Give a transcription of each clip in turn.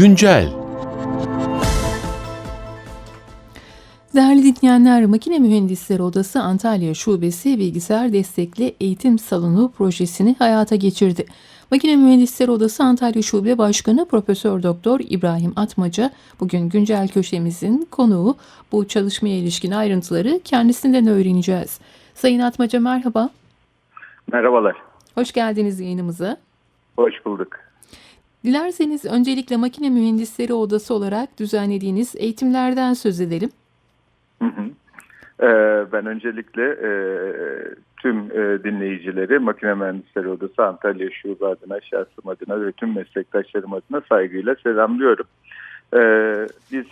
Güncel Değerli dinleyenler, Makine Mühendisleri Odası Antalya Şubesi Bilgisayar Destekli Eğitim Salonu projesini hayata geçirdi. Makine Mühendisleri Odası Antalya Şube Başkanı Profesör Doktor İbrahim Atmaca bugün güncel köşemizin konuğu. Bu çalışmaya ilişkin ayrıntıları kendisinden öğreneceğiz. Sayın Atmaca merhaba. Merhabalar. Hoş geldiniz yayınımıza. Hoş bulduk. Dilerseniz öncelikle Makine Mühendisleri Odası olarak düzenlediğiniz eğitimlerden söz edelim. Hı hı. Ee, ben öncelikle e, tüm e, dinleyicileri Makine Mühendisleri Odası Antalya Şube adına, şahsım adına ve tüm meslektaşlarım adına saygıyla selamlıyorum. Ee, biz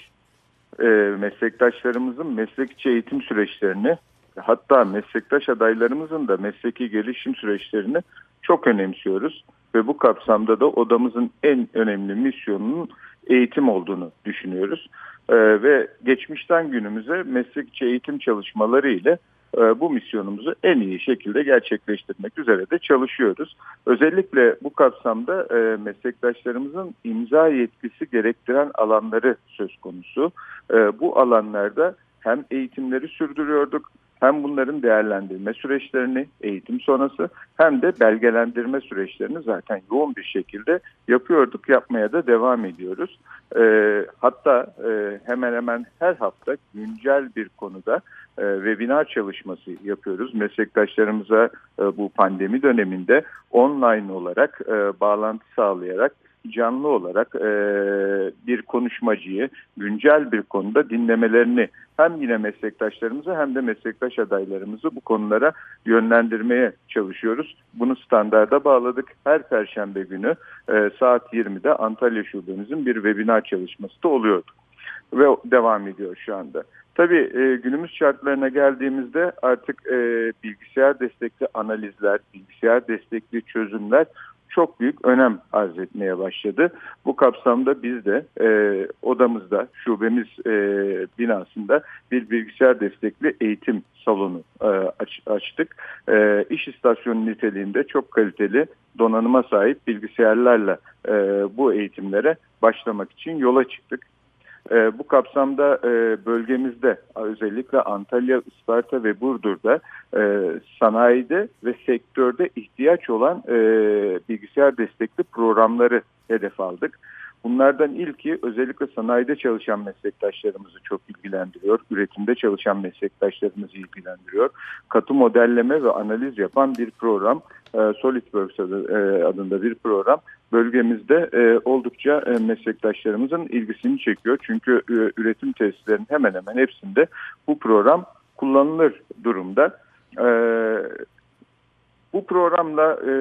e, meslektaşlarımızın meslekçi eğitim süreçlerini hatta meslektaş adaylarımızın da mesleki gelişim süreçlerini çok önemsiyoruz. Ve bu kapsamda da odamızın en önemli misyonunun eğitim olduğunu düşünüyoruz. Ee, ve geçmişten günümüze meslekçi eğitim çalışmaları ile e, bu misyonumuzu en iyi şekilde gerçekleştirmek üzere de çalışıyoruz. Özellikle bu kapsamda e, meslektaşlarımızın imza yetkisi gerektiren alanları söz konusu. E, bu alanlarda hem eğitimleri sürdürüyorduk hem bunların değerlendirme süreçlerini eğitim sonrası hem de belgelendirme süreçlerini zaten yoğun bir şekilde yapıyorduk, yapmaya da devam ediyoruz. E, hatta e, hemen hemen her hafta güncel bir konuda e, webinar çalışması yapıyoruz. Meslektaşlarımıza e, bu pandemi döneminde online olarak e, bağlantı sağlayarak canlı olarak e, bir konuşmacıyı güncel bir konuda dinlemelerini hem yine meslektaşlarımızı hem de meslektaş adaylarımızı bu konulara yönlendirmeye çalışıyoruz. Bunu standarda bağladık. Her perşembe günü e, saat 20'de Antalya Şubemizin bir webinar çalışması da oluyordu ve devam ediyor şu anda. Tabii e, günümüz şartlarına geldiğimizde artık e, bilgisayar destekli analizler, bilgisayar destekli çözümler çok büyük önem arz etmeye başladı. Bu kapsamda biz de e, odamızda, şubemiz e, binasında bir bilgisayar destekli eğitim salonu e, aç, açtık. E, iş istasyonu niteliğinde çok kaliteli donanıma sahip bilgisayarlarla e, bu eğitimlere başlamak için yola çıktık. E, bu kapsamda e, bölgemizde özellikle Antalya, Isparta ve Burdur'da e, sanayide ve sektörde ihtiyaç olan e, bilgisayar destekli programları hedef aldık. Bunlardan ilki özellikle sanayide çalışan meslektaşlarımızı çok ilgilendiriyor. Üretimde çalışan meslektaşlarımızı ilgilendiriyor. Katı modelleme ve analiz yapan bir program. E, SolidWorks e, adında bir program bölgemizde e, oldukça e, meslektaşlarımızın ilgisini çekiyor. Çünkü e, üretim tesislerinin hemen hemen hepsinde bu program kullanılır durumda. E, bu programla e,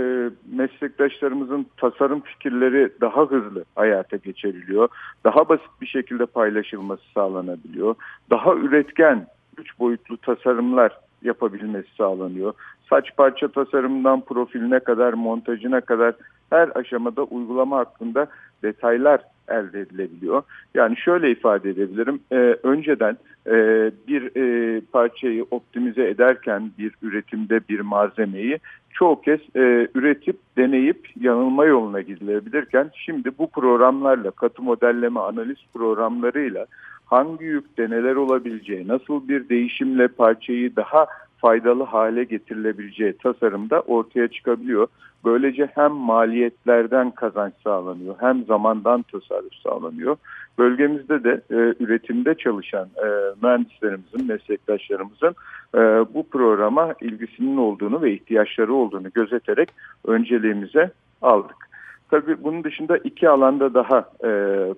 meslektaşlarımızın tasarım fikirleri daha hızlı hayata geçiriliyor. Daha basit bir şekilde paylaşılması sağlanabiliyor. Daha üretken üç boyutlu tasarımlar yapabilmesi sağlanıyor. Saç parça tasarımından profiline kadar, montajına kadar her aşamada uygulama hakkında detaylar elde edilebiliyor. Yani şöyle ifade edebilirim. E, önceden e, bir e, parçayı optimize ederken bir üretimde bir malzemeyi çoğu kez e, üretip deneyip yanılma yoluna gidilebilirken şimdi bu programlarla katı modelleme analiz programlarıyla hangi yükte neler olabileceği, nasıl bir değişimle parçayı daha faydalı hale getirilebileceği tasarımda ortaya çıkabiliyor. Böylece hem maliyetlerden kazanç sağlanıyor hem zamandan tasarruf sağlanıyor. Bölgemizde de e, üretimde çalışan e, mühendislerimizin, meslektaşlarımızın e, bu programa ilgisinin olduğunu ve ihtiyaçları olduğunu gözeterek önceliğimize aldık. Tabii bunun dışında iki alanda daha e,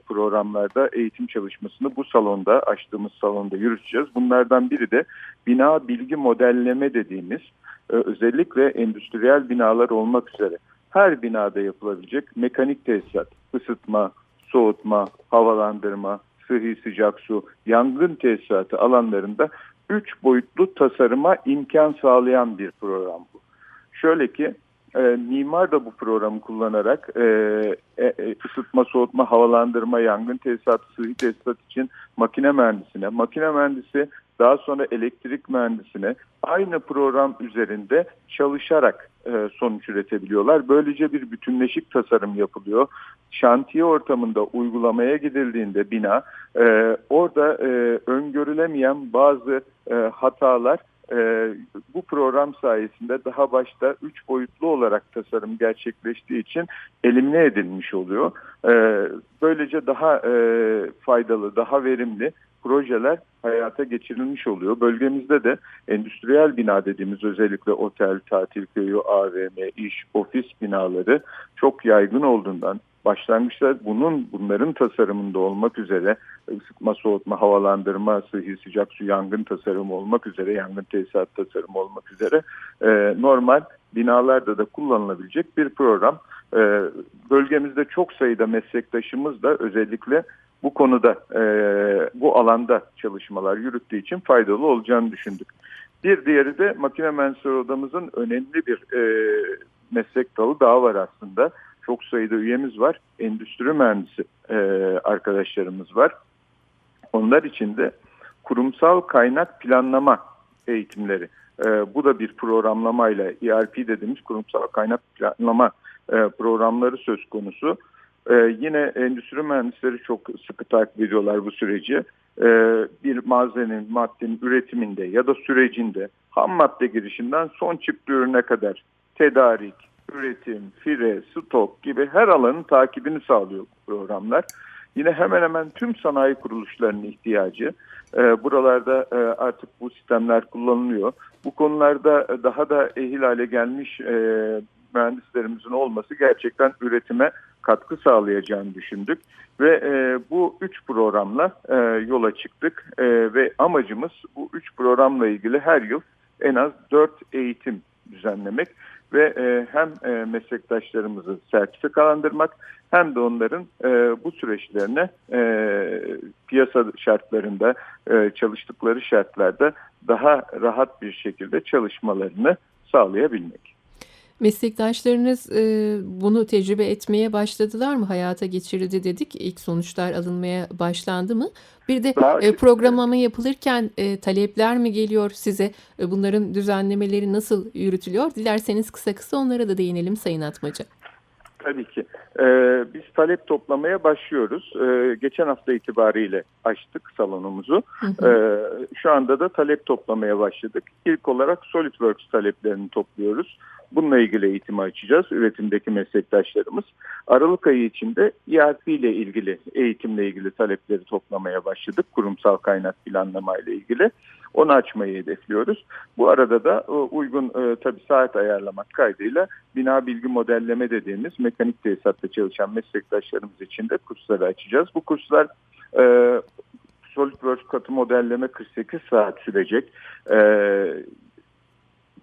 programlarda eğitim çalışmasını bu salonda, açtığımız salonda yürüteceğiz. Bunlardan biri de bina bilgi modelleme dediğimiz e, özellikle endüstriyel binalar olmak üzere her binada yapılabilecek mekanik tesisat, ısıtma, soğutma, havalandırma, sıhhi sıcak su, yangın tesisatı alanlarında üç boyutlu tasarıma imkan sağlayan bir program bu. Şöyle ki e, mimar da bu programı kullanarak e, e, ısıtma, soğutma, havalandırma, yangın tesisatı, sıhhi tesisat için makine mühendisine, makine mühendisi daha sonra elektrik mühendisine aynı program üzerinde çalışarak e, sonuç üretebiliyorlar. Böylece bir bütünleşik tasarım yapılıyor. Şantiye ortamında uygulamaya gidildiğinde bina e, orada e, öngörülemeyen bazı e, hatalar e, bu program sayesinde daha başta üç boyutlu olarak tasarım gerçekleştiği için elimine edilmiş oluyor. E, böylece daha e, faydalı, daha verimli projeler hayata geçirilmiş oluyor. Bölgemizde de endüstriyel bina dediğimiz özellikle otel, tatil köyü, AVM, iş, ofis binaları çok yaygın olduğundan başlangıçta bunun bunların tasarımında olmak üzere ısıtma, soğutma, havalandırma, sıhhi sıcak su, yangın tasarımı olmak üzere, yangın tesisat tasarımı olmak üzere e, normal binalarda da kullanılabilecek bir program. E, bölgemizde çok sayıda meslektaşımız da özellikle bu konuda, e, bu alanda çalışmalar yürüttüğü için faydalı olacağını düşündük. Bir diğeri de makine mühendisleri odamızın önemli bir e, meslek dalı daha var aslında. Çok sayıda üyemiz var. Endüstri mühendisi e, arkadaşlarımız var. Onlar için de kurumsal kaynak planlama eğitimleri. E, bu da bir programlamayla ERP dediğimiz kurumsal kaynak planlama e, programları söz konusu. Ee, yine endüstri mühendisleri çok sıkı takip ediyorlar bu süreci. Ee, bir malzemenin, maddenin üretiminde ya da sürecinde ham madde girişinden son çıktığı ürüne kadar tedarik, üretim, fire, stok gibi her alanın takibini sağlıyor bu programlar. Yine hemen hemen tüm sanayi kuruluşlarının ihtiyacı. E, buralarda e, artık bu sistemler kullanılıyor. Bu konularda daha da ehil hale gelmiş e, mühendislerimizin olması gerçekten üretime katkı sağlayacağını düşündük. Ve e, bu üç programla e, yola çıktık e, ve amacımız bu üç programla ilgili her yıl en az dört eğitim düzenlemek ve e, hem e, meslektaşlarımızı sertifikalandırmak hem de onların e, bu süreçlerine e, piyasa şartlarında e, çalıştıkları şartlarda daha rahat bir şekilde çalışmalarını sağlayabilmek. Meslektaşlarınız e, bunu tecrübe etmeye başladılar mı? Hayata geçirildi dedik. İlk sonuçlar alınmaya başlandı mı? Bir de e, programlama yapılırken e, talepler mi geliyor size? E, bunların düzenlemeleri nasıl yürütülüyor? Dilerseniz kısa kısa onlara da değinelim Sayın Atmaca. Tabii ki. Ee, biz talep toplamaya başlıyoruz. Ee, geçen hafta itibariyle açtık salonumuzu. Hı hı. Ee, şu anda da talep toplamaya başladık. İlk olarak SolidWorks taleplerini topluyoruz. Bununla ilgili eğitimi açacağız üretimdeki meslektaşlarımız. Aralık ayı içinde ERP ile ilgili eğitimle ilgili talepleri toplamaya başladık. Kurumsal kaynak planlama ile ilgili. Onu açmayı hedefliyoruz. Bu arada da e, uygun e, tabii saat ayarlamak kaydıyla bina bilgi modelleme dediğimiz mekanik tesisatta çalışan meslektaşlarımız için de kursları açacağız. Bu kurslar e, SolidWorks katı modelleme 48 saat sürecek.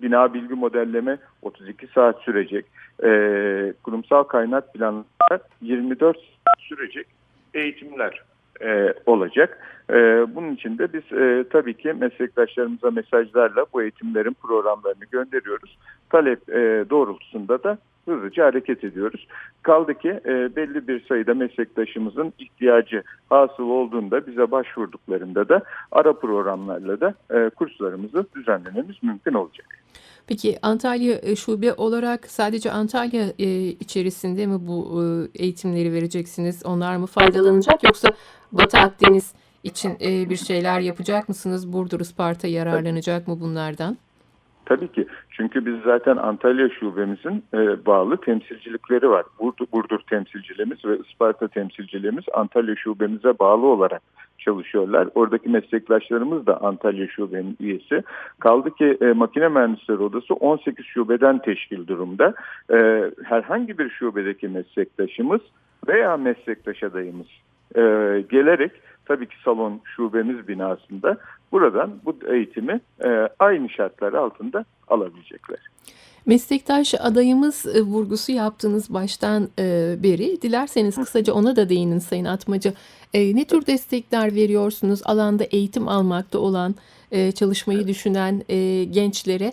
Bina bilgi modelleme 32 saat sürecek. E, kurumsal kaynak planlama 24 saat sürecek eğitimler e, olacak. E, bunun için de biz e, tabii ki meslektaşlarımıza mesajlarla bu eğitimlerin programlarını gönderiyoruz. Talep e, doğrultusunda da hızlıca hareket ediyoruz. Kaldı ki e, belli bir sayıda meslektaşımızın ihtiyacı hasıl olduğunda bize başvurduklarında da ara programlarla da e, kurslarımızı düzenlememiz mümkün olacak. Peki Antalya e, şube olarak sadece Antalya e, içerisinde mi bu e, eğitimleri vereceksiniz? Onlar mı faydalanacak yoksa Batı Akdeniz için bir şeyler yapacak mısınız? Burdur, Isparta yararlanacak mı bunlardan? Tabii ki. Çünkü biz zaten Antalya şubemizin e, bağlı temsilcilikleri var. Burdur, Burdur temsilciliğimiz ve Isparta temsilciliğimiz Antalya şubemize bağlı olarak çalışıyorlar. Oradaki meslektaşlarımız da Antalya şubenin üyesi. Kaldı ki e, makine mühendisleri odası 18 şubeden teşkil durumda. E, herhangi bir şubedeki meslektaşımız veya meslektaş adayımız e, gelerek tabii ki salon şubemiz binasında buradan bu eğitimi e, aynı şartlar altında alabilecekler. Meslektaş adayımız e, vurgusu yaptığınız baştan e, beri. Dilerseniz kısaca ona da değinin Sayın Atmaca. E, ne tür destekler veriyorsunuz alanda eğitim almakta olan, çalışmayı düşünen gençlere?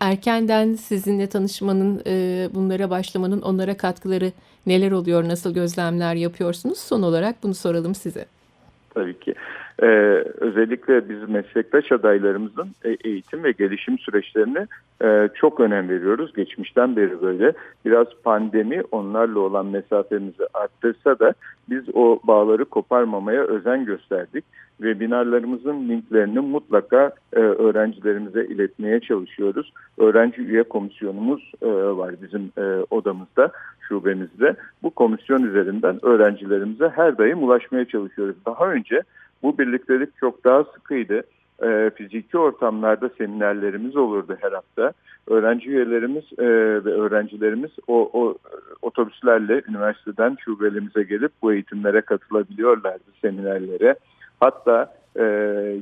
Erkenden sizinle tanışmanın, bunlara başlamanın onlara katkıları neler oluyor, nasıl gözlemler yapıyorsunuz? Son olarak bunu soralım size. Tabii ki. Ee, özellikle biz meslektaş adaylarımızın e, eğitim ve gelişim süreçlerine e, çok önem veriyoruz. Geçmişten beri böyle. Biraz pandemi onlarla olan mesafemizi arttırsa da biz o bağları koparmamaya özen gösterdik. Webinarlarımızın linklerini mutlaka e, öğrencilerimize iletmeye çalışıyoruz. Öğrenci üye komisyonumuz e, var bizim e, odamızda, şubemizde. Bu komisyon üzerinden öğrencilerimize her daim ulaşmaya çalışıyoruz. Daha önce bu birliktelik çok daha sıkıydı. E, fiziki ortamlarda seminerlerimiz olurdu her hafta. Öğrenci üyelerimiz e, ve öğrencilerimiz o, o otobüslerle üniversiteden şubelimize gelip bu eğitimlere katılabiliyorlardı seminerlere. Hatta e,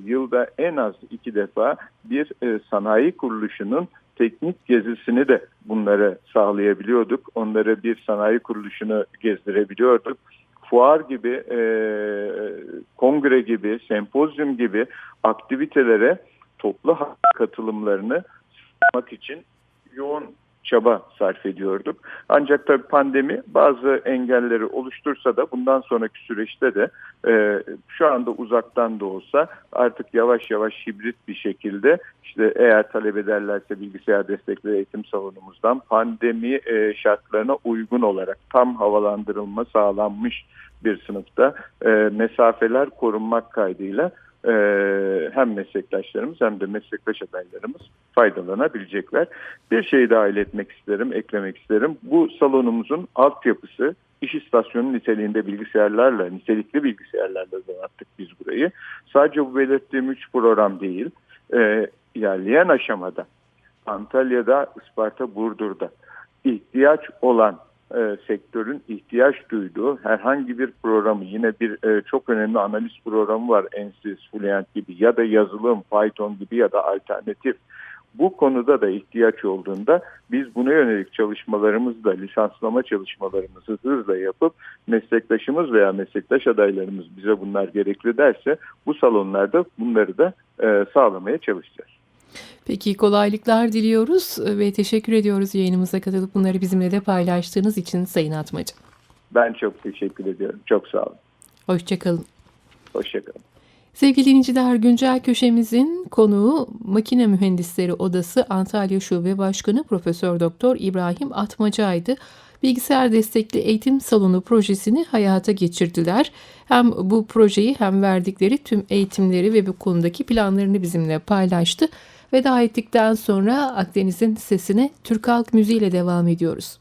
yılda en az iki defa bir e, sanayi kuruluşunun teknik gezisini de bunları sağlayabiliyorduk. Onları bir sanayi kuruluşunu gezdirebiliyorduk. Fuar gibi, e, kongre gibi, sempozyum gibi aktivitelere toplu katılımlarını sağlamak için yoğun çaba sarf ediyorduk. Ancak tabii pandemi bazı engelleri oluştursa da bundan sonraki süreçte de e, şu anda uzaktan da olsa artık yavaş yavaş hibrit bir şekilde işte eğer talep ederlerse bilgisayar destekli eğitim salonumuzdan pandemi e, şartlarına uygun olarak tam havalandırılma sağlanmış bir sınıfta e, mesafeler korunmak kaydıyla e, hem meslektaşlarımız hem de meslektaş adaylarımız faydalanabilecekler. Bir şey daha iletmek isterim, eklemek isterim. Bu salonumuzun altyapısı iş istasyonu niteliğinde bilgisayarlarla, nitelikli bilgisayarlarla donattık biz burayı. Sadece bu belirttiğim üç program değil, e, ilerleyen aşamada Antalya'da, Isparta, Burdur'da ihtiyaç olan e, sektörün ihtiyaç duyduğu herhangi bir programı yine bir e, çok önemli analiz programı var Ensys, Fluent gibi ya da yazılım, Python gibi ya da alternatif bu konuda da ihtiyaç olduğunda biz buna yönelik çalışmalarımızı da lisanslama çalışmalarımızı hızla yapıp meslektaşımız veya meslektaş adaylarımız bize bunlar gerekli derse bu salonlarda bunları da e, sağlamaya çalışacağız. Peki kolaylıklar diliyoruz ve teşekkür ediyoruz yayınımıza katılıp bunları bizimle de paylaştığınız için Sayın Atmaca. Ben çok teşekkür ediyorum. Çok sağ olun. Hoşçakalın. Hoşçakalın. Sevgili dinleyiciler güncel köşemizin konuğu Makine Mühendisleri Odası Antalya Şube Başkanı Profesör Doktor İbrahim Atmaca'ydı. Bilgisayar destekli eğitim salonu projesini hayata geçirdiler. Hem bu projeyi hem verdikleri tüm eğitimleri ve bu konudaki planlarını bizimle paylaştı. Veda ettikten sonra Akdeniz'in sesine Türk Halk Müziği ile devam ediyoruz.